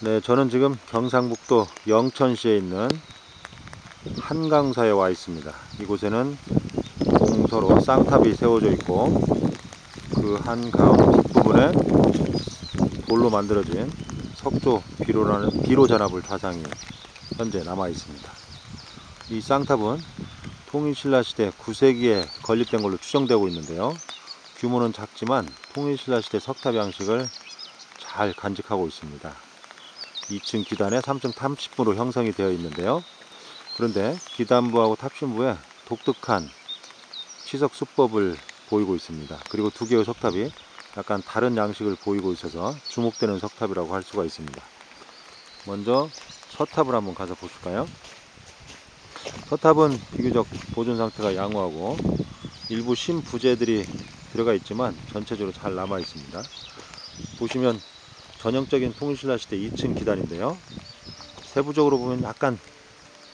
네, 저는 지금 경상북도 영천시에 있는 한강사에 와 있습니다. 이곳에는 동서로 쌍탑이 세워져 있고 그 한가운데 뒷부분에 돌로 만들어진 석조 비로라는 비로 잔압을 좌상이 현재 남아 있습니다. 이 쌍탑은 통일신라 시대 9세기에 건립된 걸로 추정되고 있는데요. 규모는 작지만 통일신라 시대 석탑 양식을 잘 간직하고 있습니다. 2층 기단에 3층 탑신부로 형성이 되어 있는데요. 그런데 기단부하고 탑신부에 독특한 치석 수법을 보이고 있습니다. 그리고 두 개의 석탑이 약간 다른 양식을 보이고 있어서 주목되는 석탑이라고 할 수가 있습니다. 먼저 서탑을 한번 가서 보실까요? 서탑은 비교적 보존 상태가 양호하고 일부 신부재들이 들어가 있지만 전체적으로 잘 남아 있습니다. 보시면 전형적인 통일신라 시대 2층 기단인데요. 세부적으로 보면 약간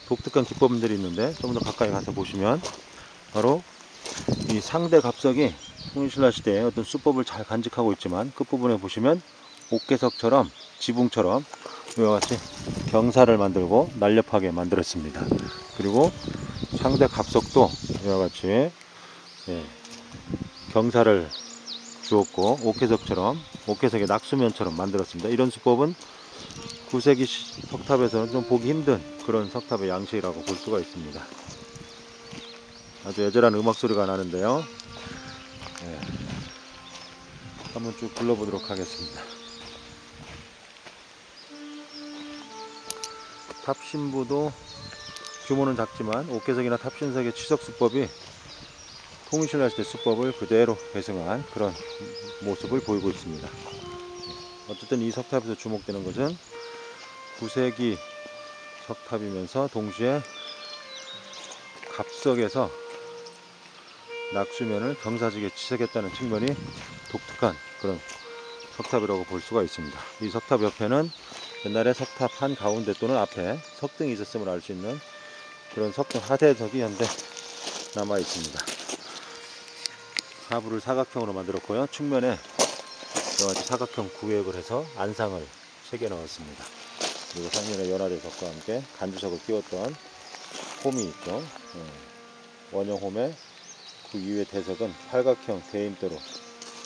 독특한 기법들이 있는데 좀 더 가까이 가서 보시면 바로 이 상대 갑석이 통일신라 시대에 어떤 수법을 잘 간직하고 있지만 끝부분에 보시면 옥계석처럼 지붕처럼 이와 같이 경사를 만들고 날렵하게 만들었습니다. 그리고 상대 갑석도 이와 같이 예, 경사를 주었고 옥회석처럼 옥회석의 낙수면처럼 만들었습니다. 이런 수법은 9세기 시- 석탑에서는 좀 보기 힘든 그런 석탑의 양식이라고 볼 수가 있습니다. 아주 애절한 음악 소리가 나는데요. 예. 한번 쭉 불러보도록 하겠습니다. 탑신부도 규모는 작지만 옥계석이나 탑신석의 치석 수법이 통일신라 시대 수법을 그대로 계승한 그런 모습을 보이고 있습니다. 어쨌든 이 석탑에서 주목되는 것은 9세기 석탑이면서 동시에 갑석에서 낙수면을 경사지게 치석했다는 측면이 독특한 그런 석탑이라고 볼 수가 있습니다. 이 석탑 옆에는 옛날에 석탑 한 가운데 또는 앞에 석등이 있었음을 알 수 있는 그런 석등 하대석이 현재 남아 있습니다. 하부를 사각형으로 만들었고요. 측면에 여러 가지 사각형 구획을 해서 안상을 새겨 넣었습니다. 그리고 상면에 연화대석과 함께 간주석을 끼웠던 홈이 있죠. 예. 원형 홈에 그 이후의 대석은 팔각형 대임대로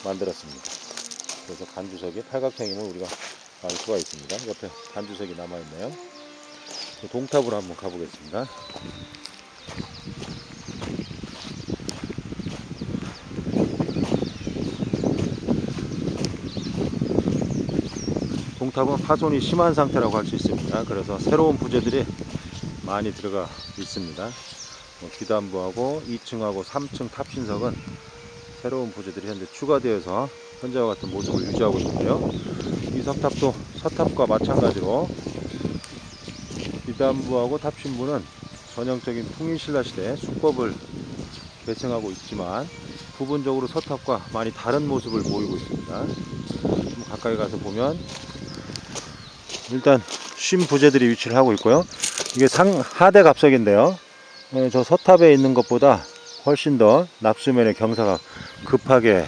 만들었습니다. 그래서 간주석이 팔각형임을 우리가 알 수가 있습니다. 옆에 간주석이 남아있네요. 동탑으로 한번 가보겠습니다. 동탑은 파손이 심한 상태라고 할 수 있습니다. 그래서 새로운 부재들이 많이 들어가 있습니다. 뭐 기단부하고 2층하고 3층 탑신석은 새로운 부재들이 현재 추가되어서 현재와 같은 모습을 유지하고 있는데요. 이 석탑도 서탑과 마찬가지로 기단부하고 탑신부는 전형적인 통일신라 시대 수법을 계승하고 있지만 부분적으로 서탑과 많이 다른 모습을 보이고 있습니다. 좀 가까이 가서 보면 일단 쉼 부재들이 위치를 하고 있고요. 이게 상 하대 갑석인데요. 예, 저 서탑에 있는 것보다 훨씬 더 낙수면의 경사가 급하게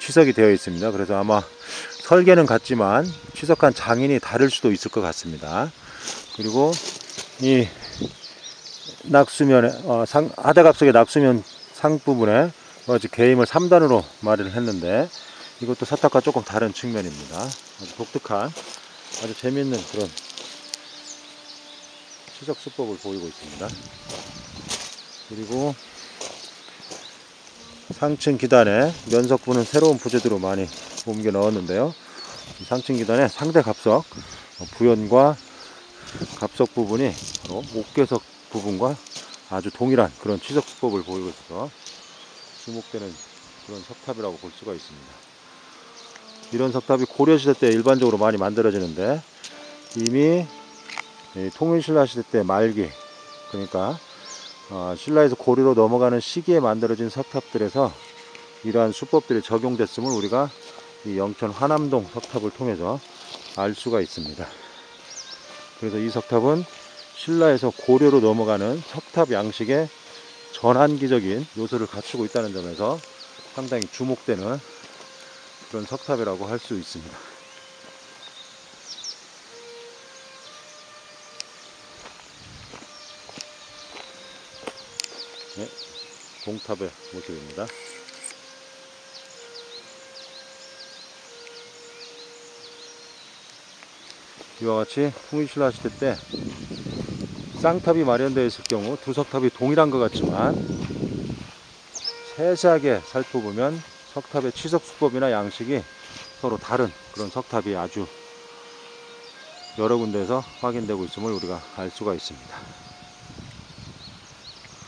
취석이 되어 있습니다. 그래서 아마 설계는 같지만 취석한 장인이 다를 수도 있을 것 같습니다. 그리고 이 낙수면에 어, 상, 하대갑석의 낙수면 상 부분에 어지 개임을 3단으로 마련을 했는데 이것도 서탑과 조금 다른 측면입니다. 아주 독특한 아주 재미있는 그런 시석 수법을 보이고 있습니다. 그리고 상층 기단에 면석부는 새로운 부재들로 많이 옮겨 넣었는데요. 이 상층 기단에 상대 갑석 어, 부연과 갑석 부분이 옥계석 부분과 아주 동일한 그런 치석 수법을 보이고 있어서 주목되는 그런 석탑이라고 볼 수가 있습니다. 이런 석탑이 고려시대 때 일반적으로 많이 만들어지는데 이미 이 통일신라 시대 때 말기 그러니까 어, 신라에서 고려로 넘어가는 시기에 만들어진 석탑들에서 이러한 수법들이 적용됐음을 우리가 이 영천 화남동 석탑을 통해서 알 수가 있습니다. 그래서 이 석탑은 신라에서 고려로 넘어가는 석탑 양식의 전환기적인 요소를 갖추고 있다는 점에서 상당히 주목되는 그런 석탑이라고 할 수 있습니다. 네, 봉탑의 모습입니다. 이와 같이 풍이실라 시대 때 쌍탑이 마련되어 있을 경우 두 석탑이 동일한 것 같지만 세세하게 살펴보면 석탑의 치석 수법이나 양식이 서로 다른 그런 석탑이 아주 여러 군데에서 확인되고 있음을 우리가 알 수가 있습니다.